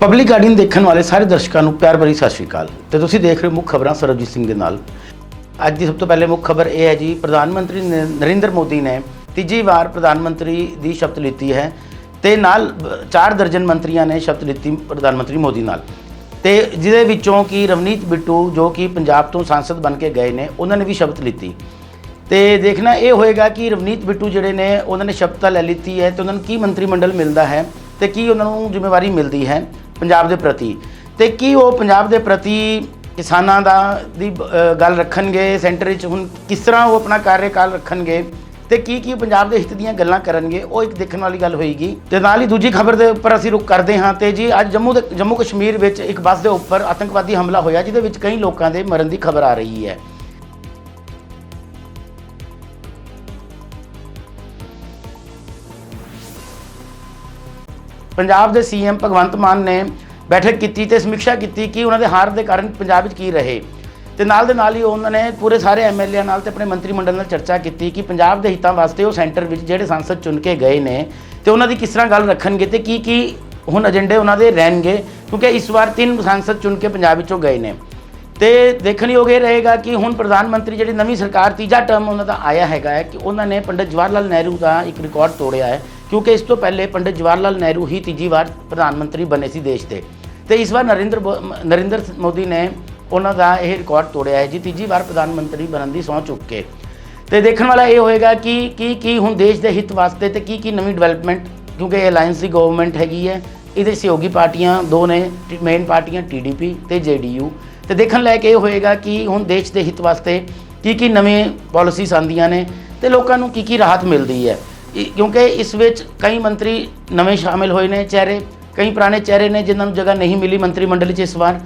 Public garden ਦੇਖਣ ਵਾਲੇ ਸਾਰੇ ਦਰਸ਼ਕਾਂ ਨੂੰ ਪਿਆਰ ਭਰੀ ਸਤਿ ਸ਼੍ਰੀ ਅਕਾਲ। ਤੇ ਤੁਸੀਂ ਦੇਖ ਰਹੇ ਹੋ ਮੁੱਖ ਖਬਰਾਂ ਸਰਬਜੀਤ ਸਿੰਘ ਦੇ ਨਾਲ। ਅੱਜ ਦੀ ਸਭ ਤੋਂ ਪਹਿਲੇ ਮੁੱਖ ਖਬਰ ਇਹ ਹੈ ਜੀ, ਪ੍ਰਧਾਨ ਮੰਤਰੀ ਨ- ਨਰਿੰਦਰ ਮੋਦੀ ਨੇ ਤੀਜੀ ਵਾਰ ਪ੍ਰਧਾਨ ਮੰਤਰੀ ਦੀ ਸ਼ਪਥ ਲਿੱਤੀ ਹੈ ਤੇ ਨਾਲ ਚਾਰ ਦਰਜਨ ਮੰਤਰੀਆਂ ਨੇ ਸ਼ਪਥ ਲਿੱਤੀ ਪ੍ਰਧਾਨ ਮੰਤਰੀ ਮੋਦੀ ਨਾਲ। ਤੇ ਜਿਹਦੇ ਵਿੱਚੋਂ ਕਿ ਰਵਨੀਤ ਬਿੱਟੂ ਜੋ ਕਿ ਪੰਜਾਬ ਤੋਂ ਸੰਸਦ ਬਣ ਕੇ ਗਏ ਨੇ, ਉਹਨਾਂ ਨੇ ਵੀ ਸ਼ਪਥ ਲਿੱਤੀ। ਤੇ ਦੇਖਣਾ ਇਹ ਹੋਏਗਾ ਕਿ ਰਵਨੀਤ ਬਿੱਟੂ ਜਿਹੜੇ ਨੇ, ਉਹਨਾਂ ਨੇ ਸ਼ਪਥ ਲੈ ਲਿੱਤੀ ਹੈ ਤੇ ਉਹਨਾਂ ਨੂੰ ਕੀ ਮੰਤਰੀ ਮੰਡਲ ਮਿਲਦਾ ਹੈ ਤੇ ਕੀ ਉਹਨਾਂ ਨੂੰ ਜ਼ਿੰਮੇਵਾਰੀ ਮਿਲਦੀ ਹੈ। ਪੰਜਾਬ ਦੇ ਪ੍ਰਤੀ। ਤੇ ਕੀ ਉਹ ਪੰਜਾਬ ਦੇ ਪ੍ਰਤੀ ਕਿਸਾਨਾਂ ਦਾ ਦੀ ਗੱਲ ਰੱਖਣਗੇ, ਸੈਂਟਰ ਵਿੱਚ ਹੁਣ ਕਿਸ ਤਰ੍ਹਾਂ ਉਹ ਆਪਣਾ ਕਾਰਜਕਾਲ ਰੱਖਣਗੇ ਤੇ ਕੀ ਕੀ ਪੰਜਾਬ ਦੇ ਹਿੱਤ ਦੀਆਂ ਗੱਲਾਂ ਕਰਨਗੇ, ਉਹ ਇੱਕ ਦੇਖਣ ਵਾਲੀ ਗੱਲ ਹੋਏਗੀ। ਤੇ ਨਾਲ ਹੀ ਦੂਜੀ ਖਬਰ ਦੇ ਉੱਪਰ ਅਸੀਂ ਰੁਕ ਕਰਦੇ ਹਾਂ ਤੇ ਜੀ, ਅੱਜ ਜੰਮੂ ਦੇ, ਜੰਮੂ ਕਸ਼ਮੀਰ ਵਿੱਚ ਇੱਕ ਬੱਸ ਦੇ ਉੱਪਰ ਆਤੰਕਵਾਦੀ ਹਮਲਾ ਹੋਇਆ, ਜਿਹਦੇ ਵਿੱਚ ਕਈ ਲੋਕਾਂ ਦੇ ਮਰਨ ਦੀ ਖਬਰ ਆ ਰਹੀ ਹੈ। ਪੰਜਾਬ ਦੇ ਸੀਐਮ ਭਗਵੰਤ ਮਾਨ ਨੇ ਬੈਠਕ ਕੀਤੀ ਤੇ ਸਮੀਖਿਆ ਕੀਤੀ ਕਿ ਉਹਨਾਂ ਦੇ ਹਾਰ ਦੇ ਕਾਰਨ ਪੰਜਾਬ ਵਿੱਚ ਕੀ ਰਹੇ। ਤੇ ਨਾਲ ਦੇ ਨਾਲ ਹੀ ਉਹਨਾਂ ਨੇ ਪੂਰੇ ਸਾਰੇ ਐਮਐਲਏ ਨਾਲ ਤੇ ਆਪਣੇ ਮੰਤਰੀ ਮੰਡਲ ਨਾਲ ਚਰਚਾ ਕੀਤੀ ਕਿ ਪੰਜਾਬ ਦੇ ਹਿੱਤਾਂ ਵਾਸਤੇ ਉਹ ਸੈਂਟਰ ਵਿੱਚ ਜਿਹੜੇ ਸੰਸਦ ਚੁਣ ਕੇ ਗਏ ਨੇ ਤੇ ਉਹਨਾਂ ਦੀ ਕਿਸ ਤਰ੍ਹਾਂ ਗੱਲ ਰੱਖਣਗੇ ਤੇ ਕੀ ਕੀ ਹੁਣ ਏਜੰਡੇ ਉਹਨਾਂ ਦੇ ਰਹਿਣਗੇ ਕਿਉਂਕਿ ਇਸ ਵਾਰ ਤਿੰਨ ਸੰਸਦ ਚੁਣ ਕੇ ਪੰਜਾਬ ਵਿੱਚੋਂ ਗਏ ਨੇ। ਤੇ ਦੇਖਣ ਯੋਗ ਇਹ ਰਹੇਗਾ ਕਿ ਹੁਣ ਪ੍ਰਧਾਨ ਮੰਤਰੀ ਜਿਹੜੀ ਨਵੀਂ ਸਰਕਾਰ, ਤੀਜਾ ਟਰਮ ਉਹਨਾਂ ਦਾ ਆਇਆ ਹੈਗਾ ਹੈ ਕਿ ਉਹਨਾਂ ਨੇ ਪੰਡਿਤ ਜਵਾਹਰ ਲਾਲ ਨਹਿਰੂ ਦਾ ਇੱਕ ਰਿਕਾਰਡ ਤੋੜਿਆ ਹੈ, ਕਿਉਂਕਿ ਇਸ ਤੋਂ ਪਹਿਲੇ ਪੰਡਿਤ ਜਵਾਹਰ ਲਾਲ ਨਹਿਰੂ ਹੀ ਤੀਜੀ ਵਾਰ ਪ੍ਰਧਾਨ ਮੰਤਰੀ ਬਣੇ ਸੀ ਦੇਸ਼ ਦੇ। ਤੇ ਇਸ ਵਾਰ ਨਰਿੰਦਰ ਬੋ- ਨਰਿੰਦਰ ਮੋਦੀ ਨੇ ਉਹਨਾਂ ਦਾ ਇਹ ਰਿਕਾਰਡ ਤੋੜਿਆ ਹੈ ਜੀ, ਤੀਜੀ ਵਾਰ ਪ੍ਰਧਾਨ ਮੰਤਰੀ ਬਣਨ ਦੀ ਸਹੁੰ ਚੁੱਕ ਕੇ। ਤੇ ਦੇਖਣ ਵਾਲਾ ਇਹ ਹੋਏਗਾ ਕਿ ਕੀ ਕੀ ਹੁਣ ਦੇਸ਼ ਦੇ ਹਿੱਤ ਵਾਸਤੇ ਤੇ ਕੀ ਕੀ ਨਵੀਂ ਡਿਵੈਲਪਮੈਂਟ ਕਿਉਂਕਿ ਇਹ ਅਲਾਈਅੰਸ ਦੀ ਗਵਰਨਮੈਂਟ ਹੈਗੀ ਹੈ ਇਹਦੇ ਸਹਿਯੋਗੀ ਪਾਰਟੀਆਂ ਦੋ ਨੇ ਮੇਨ ਪਾਰਟੀਆਂ ਟੀਡੀਪੀ ਤੇ ਜੇਡੀਯੂ ਤੇ ਦੇਖਣ ਲੈ ਕੇ ਇਹ ਹੋਏਗਾ ਕਿ ਹੁਣ ਦੇਸ਼ ਦੇ ਹਿੱਤ ਵਾਸਤੇ ਕੀ ਕੀ ਨਵੇਂ ਪਾਲਿਸੀਜ਼ ਆਉਂਦੀਆਂ ਨੇ ਤੇ ਲੋਕਾਂ ਨੂੰ ਕੀ ਕੀ ਰਾਹਤ ਮਿਲਦੀ ਹੈ। ਕਿਉਂਕਿ ਇਸ ਵਿੱਚ ਕਈ ਮੰਤਰੀ ਨਵੇਂ ਸ਼ਾਮਿਲ ਹੋਏ ਨੇ ਚਿਹਰੇ, ਕਈ ਪੁਰਾਣੇ ਚਿਹਰੇ ਨੇ ਜਿਨ੍ਹਾਂ ਨੂੰ ਜਗ੍ਹਾ ਨਹੀਂ ਮਿਲੀ ਮੰਤਰੀ ਮੰਡਲ 'ਚ ਇਸ ਵਾਰ।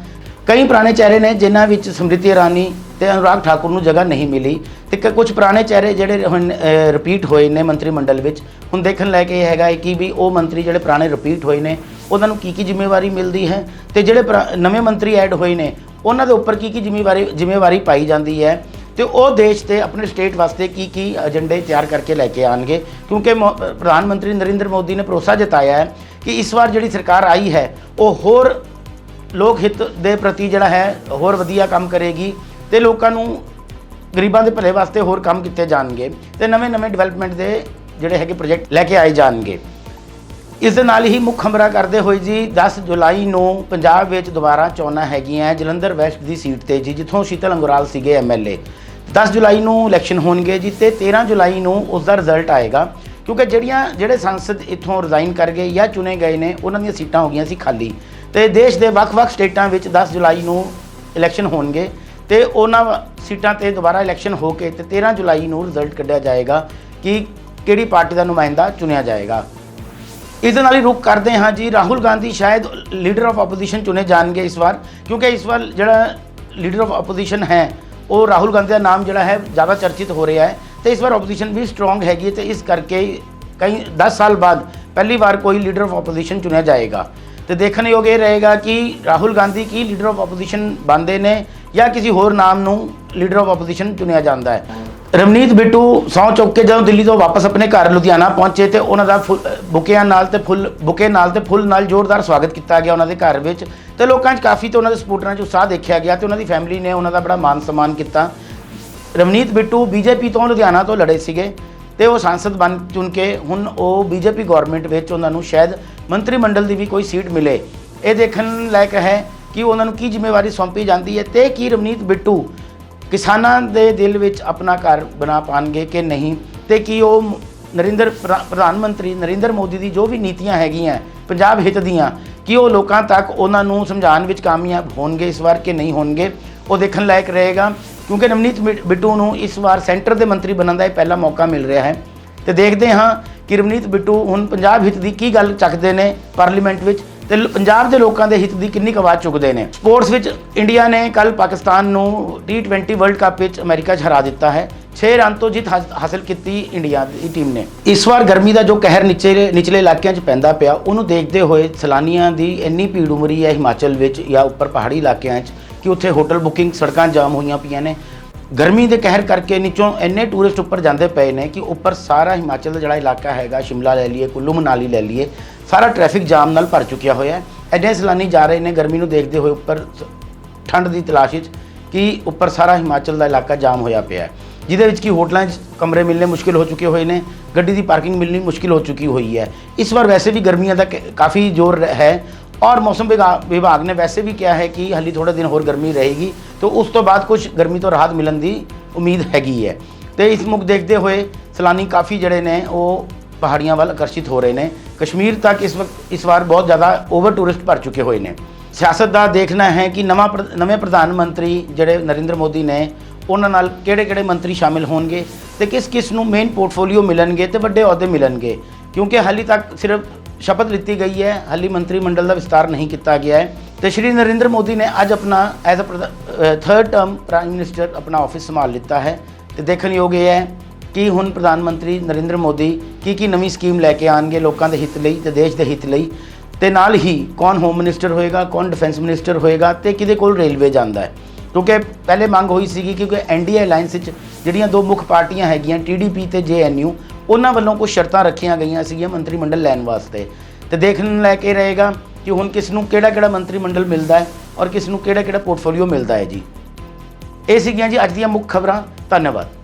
ਕਈ ਪੁਰਾਣੇ ਚਿਹਰੇ ਨੇ ਜਿਨ੍ਹਾਂ ਵਿੱਚ ਸਮ੍ਰਿਤੀ ਇਰਾਨੀ ਤੇ ਅਨੁਰਾਗ ਠਾਕੁਰ ਨੂੰ ਜਗ੍ਹਾ ਨਹੀਂ ਮਿਲੀ ਤੇ ਕ- ਕੁਝ ਪੁਰਾਣੇ ਚਿਹਰੇ ਜਿਹੜੇ ਹੁਣ ਰਿਪੀਟ ਹੋਏ ਨੇ ਮੰਤਰੀ ਮੰਡਲ ਵਿੱਚ। ਹੁਣ ਦੇਖਣ ਲੈ ਕੇ ਇਹ ਹੈਗਾ ਹੈ ਕਿ ਵੀ ਉਹ ਮੰਤਰੀ ਜਿਹੜੇ ਪੁਰਾਣੇ ਰਿਪੀਟ ਹੋਏ ਨੇ, ਉਹਨਾਂ ਨੂੰ ਕੀ ਕੀ ਜ਼ਿੰਮੇਵਾਰੀ ਮਿਲਦੀ ਹੈ ਤੇ ਜਿਹੜੇ ਪੁਰਾ- ਨਵੇਂ ਮੰਤਰੀ ਐਡ ਹੋਏ ਨੇ, ਉਹਨਾਂ ਦੇ ਉੱਪਰ ਕੀ ਕੀ ਜ਼ਿੰਮੇਵਾਰੀ ਜ਼ਿੰਮੇਵਾਰੀ ਪਾਈ ਜਾਂਦੀ ਹੈ ਤੇ ਉਹ ਦੇਸ਼ ਤੇ ਆਪਣੇ ਸਟੇਟ ਵਾਸਤੇ ਕੀ ਕੀ ਏਜੰਡੇ ਤਿਆਰ ਕਰਕੇ ਲੈ ਕੇ ਆਣਗੇ ਕਿਉਂਕਿ ਮੋ- ਪ੍ਰਧਾਨ ਮੰਤਰੀ ਨਰਿੰਦਰ ਮੋਦੀ ਨੇ ਭਰੋਸਾ ਜਤਾਇਆ ਹੈ ਕਿ ਇਸ ਵਾਰ ਜਿਹੜੀ ਸਰਕਾਰ ਆਈ ਹੈ, ਉਹ ਹੋਰ ਲੋਕ ਹਿੱਤ ਦੇ ਪ੍ਰਤੀ ਜਿਹੜਾ ਹੈ, ਹੋਰ ਵਧੀਆ ਕੰਮ ਕਰੇਗੀ ਤੇ ਲੋਕਾਂ ਨੂੰ ਗਰੀਬਾਂ ਦੇ ਭਲੇ ਵਾਸਤੇ ਹੋਰ ਕੰਮ ਕੀਤੇ ਜਾਣਗੇ ਤੇ ਨਵੇਂ-ਨਵੇਂ ਡਿਵੈਲਪਮੈਂਟ ਦੇ ਜਿਹੜੇ ਹੈਗੇ ਪ੍ਰੋਜੈਕਟ ਲੈ ਕੇ ਆਏ ਜਾਣਗੇ। ਇਸ ਦੇ ਨਾਲ ਹੀ ਮੁੱਖ ਖਬਰਾਂ ਕਰਦੇ ਹੋਏ ਜੀ 10 ਜੁਲਾਈ ਨੂੰ ਪੰਜਾਬ ਵਿੱਚ ਦੁਬਾਰਾ ਚੋਣਾਂ ਹੈਗੀਆਂ। ਜਲੰਧਰ ਵੈਸਟ ਦੀ ਸੀਟ ਤੇ ਜੀ, ਜਿੱਥੋਂ ਸ਼ੀਤਲ ਅੰਗਰਾਲ ਸੀਗੇ ਐਮਐਲਏ 10 ਜੁਲਾਈ ਨੂੰ ਇਲੈਕਸ਼ਨ ਹੋਣਗੇ ਜੀ ਤੇ 13 ਜੁਲਾਈ ਨੂੰ ਉਸ ਦਾ ਰਿਜ਼ਲਟ ਆਏਗਾ। ਕਿਉਂਕਿ ਜਿਹੜੀਆਂ, ਜਿਹੜੇ ਸੰਸਦ ਇੱਥੋਂ ਰਿਜ਼ਾਈਨ ਕਰ ਗਏ ਜਾਂ ਚੁਣੇ ਗਏ ਨੇ, ਉਹਨਾਂ ਦੀਆਂ ਸੀਟਾਂ ਹੋ ਗਈਆਂ ਸੀ ਖਾਲੀ। ਤੇ ਦੇਸ਼ ਦੇ ਵੱਖ-ਵੱਖ ਸਟੇਟਾਂ ਵਿੱਚ 10 ਜੁਲਾਈ ਨੂੰ ਇਲੈਕਸ਼ਨ ਹੋਣਗੇ ਤੇ ਉਹਨਾਂ ਸੀਟਾਂ ਤੇ ਦੁਬਾਰਾ ਇਲੈਕਸ਼ਨ ਹੋ ਕੇ ਤੇ 13 ਜੁਲਾਈ ਨੂੰ ਰਿਜ਼ਲਟ ਕੱਢਿਆ ਜਾਏਗਾ ਕਿ ਕਿਹੜੀ ਪਾਰਟੀ ਦਾ ਨੁਮਾਇੰਦਾ ਚੁਣਿਆ ਜਾਏਗਾ। ਇਸ ਦੇ ਨਾਲ ਹੀ ਰੁਕ ਕਰਦੇ ਹਾਂ ਜੀ, ਰਾਹੁਲ ਗਾਂਧੀ ਸ਼ਾਇਦ ਲੀਡਰ ਆਫ ਆਪੋਜੀਸ਼ਨ ਚੁਣੇ ਜਾਣਗੇ ਇਸ ਵਾਰ, ਕਿਉਂਕਿ ਇਸ ਵਾਰ ਜਿਹੜਾ ਲੀਡਰ ਆਫ ਆਪੋਜੀਸ਼ਨ ਹੈ, ਉਹ ਰਾਹੁਲ ਗਾਂਧੀ ਦਾ ਨਾਮ ਜਿਹੜਾ ਹੈ ਜ਼ਿਆਦਾ ਚਰਚਿਤ ਹੋ ਰਿਹਾ ਹੈ ਤੇ ਇਸ ਵਾਰ ਆਪੋਜੀਸ਼ਨ ਵੀ ਸਟਰੋਂਗ ਹੈਗੀ ਹੈ ਤੇ ਇਸ ਕਰਕੇ ਕਈ 10 ਸਾਲ ਬਾਅਦ ਪਹਿਲੀ ਵਾਰ ਕੋਈ ਲੀਡਰ ਆਫ ਆਪੋਜੀਸ਼ਨ ਚੁਣਿਆ ਜਾਏਗਾ। ਤੇ ਦੇਖਣ ਯੋਗ ਇਹ ਰਹੇਗਾ ਕਿ ਰਾਹੁਲ ਗਾਂਧੀ ਕੀ ਲੀਡਰ ਆਫ ਆਪੋਜੀਸ਼ਨ ਬਣਦੇ ਨੇ ਜਾਂ ਕਿਸੇ ਹੋਰ ਨਾਮ ਨੂੰ ਲੀਡਰ ਆਫ ਆਪੋਜੀਸ਼ਨ ਚੁਣਿਆ ਜਾਂਦਾ ਹੈ। ਰਵਨੀਤ ਬਿੱਟੂ ਸੌ ਚੁੱਕ ਕੇ ਜਦੋਂ ਦਿੱਲੀ ਤੋਂ ਵਾਪਸ ਆਪਣੇ ਘਰ ਲੁਧਿਆਣਾ ਪਹੁੰਚੇ ਤੇ ਉਹਨਾਂ ਦਾ ਫੁੱਲ- ਬੁਕਿਆਂ ਨਾਲ ਤੇ ਫੁੱਲ, ਬੁਕੇ ਨਾਲ ਤੇ ਫੁੱਲ ਨਾਲ ਜ਼ੋਰਦਾਰ ਸਵਾਗਤ ਕੀਤਾ ਗਿਆ ਉਹਨਾਂ ਦੇ ਘਰ ਵਿੱਚ। ਤੇ ਲੋਕਾਂ 'ਚ ਕਾਫੀ ਤੇ ਉਹਨਾਂ ਦੇ ਸਪੋਰਟਰਾਂ 'ਚ ਉਤਸ਼ਾਹ ਦੇਖਿਆ ਗਿਆ ਤੇ ਉਹਨਾਂ ਦੀ ਫੈਮਿਲੀ ਨੇ ਉਹਨਾਂ ਦਾ ਬੜਾ ਮਾਨ ਸਨਮਾਨ ਕੀਤਾ। ਰਵਨੀਤ ਬਿੱਟੂ ਬੀਜੇਪੀ ਤੋਂ ਲੁਧਿਆਣਾ ਤੋਂ ਲੜੇ ਸੀਗੇ। ਤੇ ਉਹ ਸੰਸਦ ਬਣ ਚੁਣ ਕੇ ਹੁਣ ਉਹ ਬੀਜੇਪੀ ਗਵਰਨਮੈਂਟ ਵਿੱਚ ਉਹਨਾਂ ਨੂੰ ਸ਼ਾਇਦ ਮੰਤਰੀ ਮੰਡਲ ਦੀ ਵੀ ਕੋਈ ਸੀਟ ਮਿਲੇ। ਇਹ ਦੇਖਣ ਲਾਇਕ ਹੈ ਕਿ ਉਹਨਾਂ ਨੂੰ ਕੀ ਜ਼ਿੰਮੇਵਾਰੀ ਸੌਂਪੀ ਜਾਂਦੀ ਹੈ ਤੇ ਕੀ ਰਵਨੀਤ ਬਿੱਟੂ ਕਿਸਾਨਾਂ ਦੇ ਦਿਲ ਵਿੱਚ ਆਪਣਾ ਘਰ ਬਣਾ ਪਾਣਗੇ ਕਿ ਨਹੀਂ ਤੇ ਕੀ ਉਹ ਨਰਿੰਦਰ ਪ੍ਰਾ- ਪ੍ਰਧਾਨ ਮੰਤਰੀ ਨਰਿੰਦਰ ਮੋਦੀ ਦੀ ਜੋ ਵੀ ਨੀਤੀਆਂ ਹੈਗੀਆਂ, ਪੰਜਾਬ ਹਿੱਤ ਦੀਆਂ, ਕਿ ਉਹ ਲੋਕਾਂ ਤੱਕ ਉਹਨਾਂ ਨੂੰ ਸਮਝਾਉਣ ਵਿੱਚ ਕਾਮਯਾਬ ਹੋਣਗੇ, ਇਸ ਵਾਰ ਕਿ ਨਹੀਂ ਹੋਣਗੇ, ਉਹ ਦੇਖਣ ਲਾਇਕ ਰਹੇਗਾ। ਕਿਉਂਕਿ ਨਵਨੀਤ ਬਿ- ਬਿੱਟੂ ਨੂੰ ਇਸ ਵਾਰ ਸੈਂਟਰ ਦੇ ਮੰਤਰੀ ਬਣਨ ਦਾ ਇਹ ਪਹਿਲਾ ਮੌਕਾ ਮਿਲ ਰਿਹਾ ਹੈ। ਤੇ ਦੇਖਦੇ ਹਾਂ ਕਿ ਰਵਨੀਤ ਬਿੱਟੂ ਹੁਣ ਪੰਜਾਬ ਹਿੱਤ ਦੀ ਕੀ ਗੱਲ ਚੱਕਦੇ ਨੇ ਪਾਰਲੀਮੈਂਟ ਵਿੱਚ ਤੇ ਪੰਜਾਬ ਦੇ ਲੋਕਾਂ ਦੇ ਹਿੱਤ ਦੀ ਕਿੰਨੀ ਕੁ ਆਵਾਜ਼ ਚੁੱਕਦੇ ਨੇ। ਸਪੋਰਟਸ ਵਿੱਚ ਇੰਡੀਆ ਨੇ ਕੱਲ ਪਾਕਿਸਤਾਨ ਨੂੰ T20 ਵਰਲਡ ਕੱਪ ਵਿੱਚ ਅਮਰੀਕਾ 'ਚ ਹਰਾ ਦਿੱਤਾ ਹੈ। 6 ਰਨ ਤੋਂ ਜਿੱਤ ਹਾਸ- ਹਾਸਲ ਕੀਤੀ ਇੰਡੀਆ ਦੀ ਟੀਮ ਨੇ। ਇਸ ਵਾਰ ਗਰਮੀ ਦਾ ਜੋ ਕਹਿਰ ਨੀਚੇ ਨਿਚਲੇ ਇਲਾਕਿਆਂ 'ਚ ਪੈਂਦਾ ਪਿਆ, ਉਹਨੂੰ ਦੇਖਦੇ ਹੋਏ ਸੈਲਾਨੀਆਂ ਦੀ ਇੰਨੀ ਭੀੜ ਉਮਰੀ ਹੈ ਹਿਮਾਚਲ ਵਿੱਚ ਜਾਂ ਉੱਪਰ ਪਹਾੜੀ ਇਲਾਕਿਆਂ 'ਚ ਕਿ ਉੱਥੇ ਹੋਟਲ ਬੁਕਿੰਗ ਸੜਕਾਂ ਜਾਮ ਹੋਈਆਂ ਪਈਆਂ ਨੇ। ਗਰਮੀ ਦੇ ਕਹਿਰ ਕਰਕੇ ਨੀਚੋਂ ਇੰਨੇ ਟੂਰਿਸਟ ਉੱਪਰ ਜਾਂਦੇ ਪਏ ਨੇ ਕਿ ਉੱਪਰ ਸਾਰਾ ਹਿਮਾਚਲ ਦਾ ਜਿਹੜਾ ਇਲਾਕਾ ਹੈਗਾ, ਸ਼ਿਮਲਾ ਲੈ ਲਈਏ, ਕੁੱਲੂ ਮਨਾਲੀ ਲੈ ਲਈਏ, ਸਾਰਾ ਟ੍ਰੈਫਿਕ ਜਾਮ ਨਾਲ ਭਰ ਚੁੱਕਿਆ ਹੋਇਆ ਹੈ। ਐਡੇ ਸੈਲਾਨੀ ਜਾ ਰਹੇ ਨੇ ਗਰਮੀ ਨੂੰ ਦੇਖਦੇ ਹੋਏ ਉੱਪਰ ਠੰਡ ਦੀ ਤਲਾਸ਼ ਵਿੱਚ ਕਿ ਉੱਪਰ ਸਾਰਾ ਹਿਮਾਚਲ ਦਾ ਇਲਾਕਾ ਜਾਮ ਹੋਇਆ ਪਿਆ ਹੈ। ਜਿਹਦੇ ਵਿੱਚ ਕਿ ਹੋਟਲਾਂ 'ਚ ਕਮਰੇ ਮਿਲਣੇ ਮੁਸ਼ਕਿਲ ਹੋ ਚੁੱਕੇ ਹੋਏ ਨੇ, ਗੱਡੀ ਦੀ ਪਾਰਕਿੰਗ ਮਿਲਣੀ ਮੁਸ਼ਕਿਲ ਹੋ ਚੁੱਕੀ ਹੋਈ ਹੈ। ਇਸ ਵਾਰ ਵੈਸੇ ਵੀ ਗਰਮੀਆਂ ਦਾ ਕ- ਕਾਫੀ ਜ਼ੋਰ ਹੈ। ਔਰ ਮੌਸਮ ਵਿਗਾ- ਵਿਭਾਗ ਨੇ ਵੈਸੇ ਵੀ ਕਿਹਾ ਹੈ ਕਿ ਹਾਲੀ ਥੋੜੇ ਦਿਨ ਹੋਰ ਗਰਮੀ ਰਹੇਗੀ ਤਾਂ ਉਸ ਤੋਂ ਬਾਅਦ ਕੁਝ ਗਰਮੀ ਤੋਂ ਰਾਹਤ ਮਿਲਣ ਦੀ ਉਮੀਦ ਹੈਗੀ ਹੈ ਤੇ ਇਸ ਮੁੱਖ ਦੇਖਦੇ ਹੋਏ ਸੈਲਾਨੀ ਕਾਫੀ ਜਿਹੜੇ ਨੇ ਉਹ ਪਹਾੜੀਆਂ ਵੱਲ ਆਕਰਸ਼ਿਤ ਹੋ ਰਹੇ ਨੇ ਕਸ਼ਮੀਰ ਤੱਕ ਇਸ ਵਕਤ ਇਸ ਵਾਰ ਬਹੁਤ ਜ਼ਿਆਦਾ ਓਵਰ ਟੂਰਿਸਟ ਭਰ ਚੁੱਕੇ ਹੋਏ ਨੇ ਸਿਆਸਤ ਦਾ ਦੇਖਣਾ ਹੈ ਕਿ ਨਵਾਂ ਪ੍ਰ- ਨਵੇਂ ਪ੍ਰਧਾਨ ਮੰਤਰੀ ਜਿਹੜੇ ਨਰਿੰਦਰ ਮੋਦੀ ਨੇ ਉਹਨਾਂ ਨਾਲ ਕਿਹੜੇ-ਕਿਹੜੇ ਮੰਤਰੀ ਸ਼ਾਮਿਲ ਹੋਣਗੇ ਤੇ ਕਿਸ-ਕਿਸ ਨੂੰ ਮੇਨ ਪੋਰਟਫੋਲੀਓ ਮਿਲਣਗੇ ਤੇ ਵੱਡੇ ਅਹੁਦੇ ਮਿਲਣਗੇ ਕਿਉਂਕਿ ਹਾਲੇ ਤੱਕ ਸਿਰਫ ਸ਼ਪਥ ਲਿੱਤੀ ਗਈ ਹੈ। ਹਾਲੀ ਮੰਤਰੀ ਮੰਡਲ ਦਾ ਵਿਸਤਾਰ ਨਹੀਂ ਕੀਤਾ ਗਿਆ ਹੈ। ਤੇ ਸ਼੍ਰੀ ਨਰਿੰਦਰ ਮੋਦੀ ਨੇ ਅੱਜ ਆਪਣਾ as a third term prime minister ਆਪਣਾ ਆਫਿਸ ਸੰਭਾਲ ਲਿੱਤਾ ਹੈ। ਤੇ ਦੇਖਣਯੋਗ ਇਹ ਹੈ ਕਿ ਹੁਣ ਪ੍ਰਧਾਨ ਮੰਤਰੀ ਨਰਿੰਦਰ ਮੋਦੀ ਕੀ ਕੀ ਨਵੀਂ ਸਕੀਮ ਲੈ ਕੇ ਆਣਗੇ ਲੋਕਾਂ ਦੇ ਹਿੱਤ ਲਈ ਤੇ ਦੇਸ਼ ਦੇ ਹਿੱਤ ਲਈ। ਤੇ ਨਾਲ ਹੀ ਕੌਣ ਹੋਮ ਮਿਨਿਸਟਰ ਹੋਏਗਾ, ਕੌਣ ਡਿਫੈਂਸ ਮਿਨਿਸਟਰ ਹੋਏਗਾ ਤੇ ਕਿਹਦੇ ਕੋਲ ਰੇਲਵੇ ਜਾਂਦਾ ਹੈ। ਕਿਉਂਕਿ ਪਹਿਲੇ ਮੰਗ ਹੋਈ ਸੀਗੀ ਕਿਉਂਕਿ ਐਨਡੀਏ ਅਲਾਈਅੰਸ ਵਿੱਚ ਜਿਹੜੀਆਂ ਦੋ ਮੁੱਖ ਪਾਰਟੀਆਂ ਹੈਗੀਆਂ ਟੀਡੀਪੀ ਤੇ ਜੇਐਨਯੂ ਉਹਨਾਂ ਵੱਲੋਂ ਕੁਝ ਸ਼ਰਤਾਂ ਰੱਖੀਆਂ ਗਈਆਂ ਸੀਗੀਆਂ ਮੰਤਰੀ ਮੰਡਲ ਲੈਣ ਵਾਸਤੇ। ਤੇ ਦੇਖਣ ਲੈ ਕੇ ਰਹੇਗਾ ਕਿ ਹੁਣ ਕਿਸ ਨੂੰ ਕਿਹੜਾ ਕਿਹੜਾ ਮੰਤਰੀ ਮੰਡਲ ਮਿਲਦਾ ਹੈ ਔਰ ਕਿਸ ਨੂੰ ਕਿਹੜਾ ਕਿਹੜਾ ਪੋਰਟਫੋਲੀਓ ਮਿਲਦਾ ਹੈ ਜੀ। ਇਹ ਸੀਗੀਆਂ ਜੀ ਅੱਜ ਦੀਆਂ ਮੁੱਖ ਖਬਰਾਂ। ਧੰਨਵਾਦ।